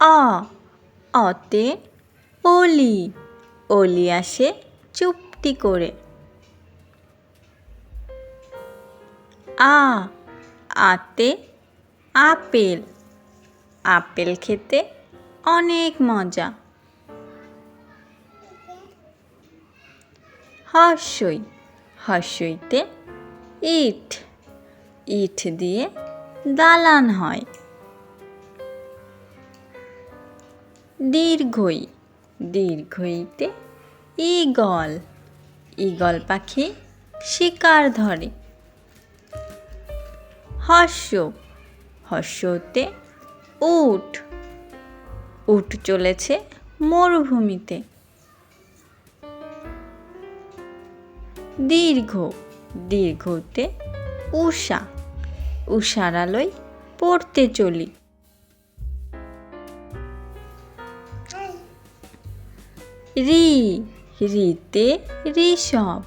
অ অতে অলি অলি আসে চুপটি করে। আ, আতে আপেল আপেল খেতে অনেক মজা। হর্ষই, হর্ষইতে ইট ইট দিয়ে দালান হয়। দীর্ঘই, দীর্ঘইতে ঈগল ঈগল পাখি শিকার ধরে। হর্ষ, হর্ষতে উট উট চলেছে মরুভূমিতে। দীর্ঘ, দীর্ঘতে উষা উষার আলোয় পড়তে চলি। রি, রিতে ঋষভ।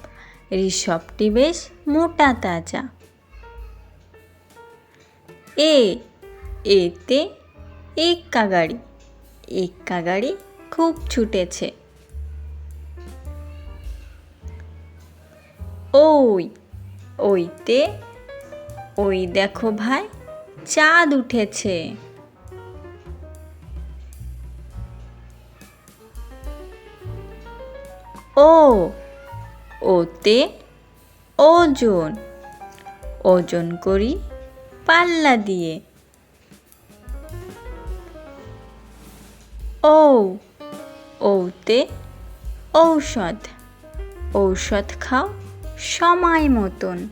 ঋষভটি বেশ মোটা তাজা। এ, এতে এক্কা গাড়ি। এক্কা গাড়ি খুব ছুটেছে। ওই, ওইতে, ওই দেখো ভাই, চাঁদ উঠেছে। ও ওতে ওজন ওজন করি পাল্লা দিয়ে। ও ওতে ঔষধ ঔষধ খাও সময় মতন।